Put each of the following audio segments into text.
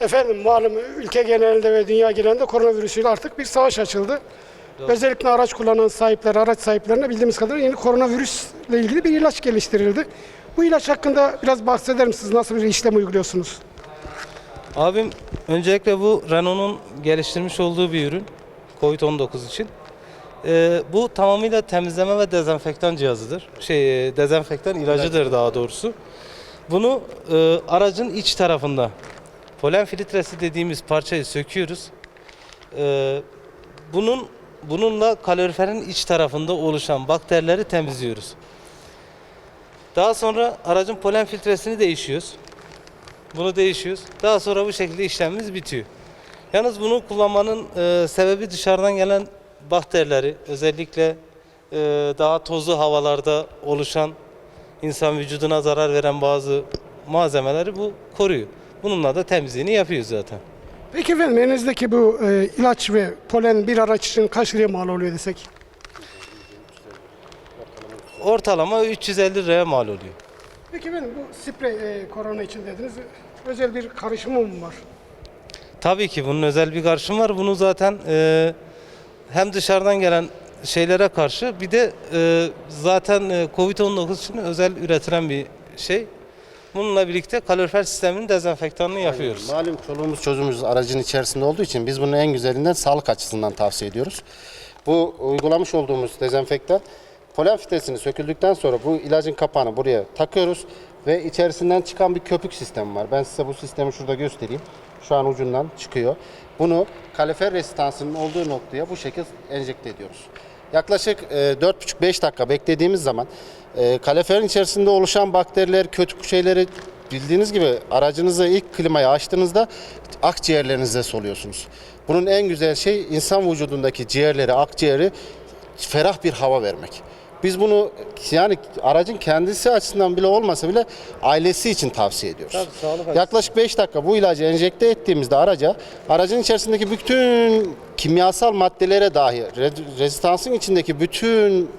Efendim malum ülke genelinde ve dünya genelinde koronavirüsüyle artık bir savaş açıldı. Özellikle araç kullanan sahipler, araç sahiplerine bildiğimiz kadarıyla yeni koronavirüsle ilgili bir ilaç geliştirildi. Bu ilaç hakkında biraz bahseder misiniz? Nasıl bir işlem uyguluyorsunuz? Abim öncelikle bu Renault'un geliştirmiş olduğu bir ürün COVID-19 için. Ee, bu tamamıyla temizleme ve dezenfektan cihazıdır. Şey, e, dezenfektan ilacıdır daha doğrusu. Bunu e, aracın iç tarafında polen filtresi dediğimiz parçayı söküyoruz. Ee, bunun bununla kaloriferin iç tarafında oluşan bakterileri temizliyoruz. Daha sonra aracın polen filtresini değişiyoruz. Bunu değişiyoruz. Daha sonra bu şekilde işlemimiz bitiyor. Yalnız bunu kullanmanın e, sebebi dışarıdan gelen bakterileri özellikle e, daha tozlu havalarda oluşan insan vücuduna zarar veren bazı malzemeleri bu koruyor. Bununla da temizliğini yapıyoruz zaten. Peki efendim elinizdeki bu e, ilaç ve polen bir araç için kaç liraya mal oluyor desek? Ortalama 350 liraya mal oluyor. Peki efendim bu sprey e, korona için dediniz. Özel bir karışımı mı var? Tabii ki bunun özel bir karşım var. Bunu zaten e, hem dışarıdan gelen şeylere karşı bir de e, zaten e, Covid-19 için özel üretilen bir şey. Bununla birlikte kalorifer sisteminin dezenfektanını yapıyoruz. Malum çoluğumuz çocuğumuz aracın içerisinde olduğu için biz bunun en güzelinden sağlık açısından tavsiye ediyoruz. Bu uygulamış olduğumuz dezenfektan polen filtresini söküldükten sonra bu ilacın kapağını buraya takıyoruz ve içerisinden çıkan bir köpük sistemi var. Ben size bu sistemi şurada göstereyim. Şu an ucundan çıkıyor. Bunu kalifer rezistansının olduğu noktaya bu şekilde enjekte ediyoruz. Yaklaşık e, 4,5-5 dakika beklediğimiz zaman e, kaliferin içerisinde oluşan bakteriler, kötü şeyleri bildiğiniz gibi aracınızı ilk klimayı açtığınızda akciğerlerinize soluyorsunuz. Bunun en güzel şey insan vücudundaki ciğerleri, akciğeri ferah bir hava vermek. Biz bunu yani aracın kendisi açısından bile olmasa bile ailesi için tavsiye ediyoruz. Tabii, sağlık. Yaklaşık 5 dakika bu ilacı enjekte ettiğimizde araca aracın içerisindeki bütün kimyasal maddelere dahi re- rezistansın içindeki bütün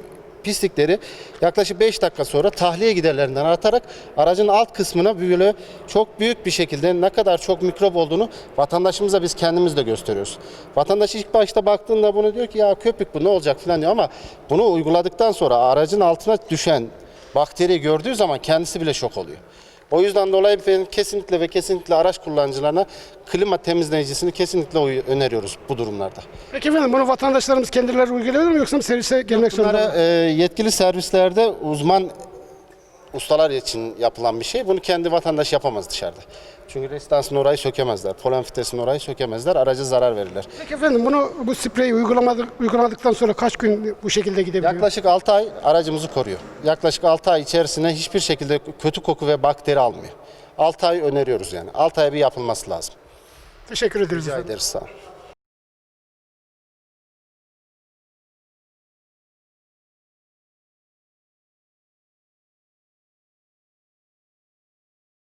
pislikleri yaklaşık 5 dakika sonra tahliye giderlerinden atarak aracın alt kısmına böyle çok büyük bir şekilde ne kadar çok mikrop olduğunu vatandaşımıza biz kendimiz de gösteriyoruz. Vatandaş ilk başta baktığında bunu diyor ki ya köpük bu ne olacak falan diyor ama bunu uyguladıktan sonra aracın altına düşen bakteriyi gördüğü zaman kendisi bile şok oluyor. O yüzden dolayı ben kesinlikle ve kesinlikle araç kullanıcılarına klima temizleyicisini kesinlikle öneriyoruz bu durumlarda. Peki efendim bunu vatandaşlarımız kendileri uyguluyorlar mı yoksa servise gelmek zorunda Bunlara mı? e, yetkili servislerde uzman ustalar için yapılan bir şey. Bunu kendi vatandaş yapamaz dışarıda. Çünkü resistansın orayı sökemezler. Polen filtresinin orayı sökemezler. Araca zarar verirler. Peki efendim bunu bu spreyi uygulamadık, uyguladıktan sonra kaç gün bu şekilde gidebiliyor? Yaklaşık 6 ay aracımızı koruyor. Yaklaşık 6 ay içerisinde hiçbir şekilde kötü koku ve bakteri almıyor. 6 ay öneriyoruz yani. 6 ay bir yapılması lazım. Teşekkür ederiz Rica efendim. ederiz sağ olun.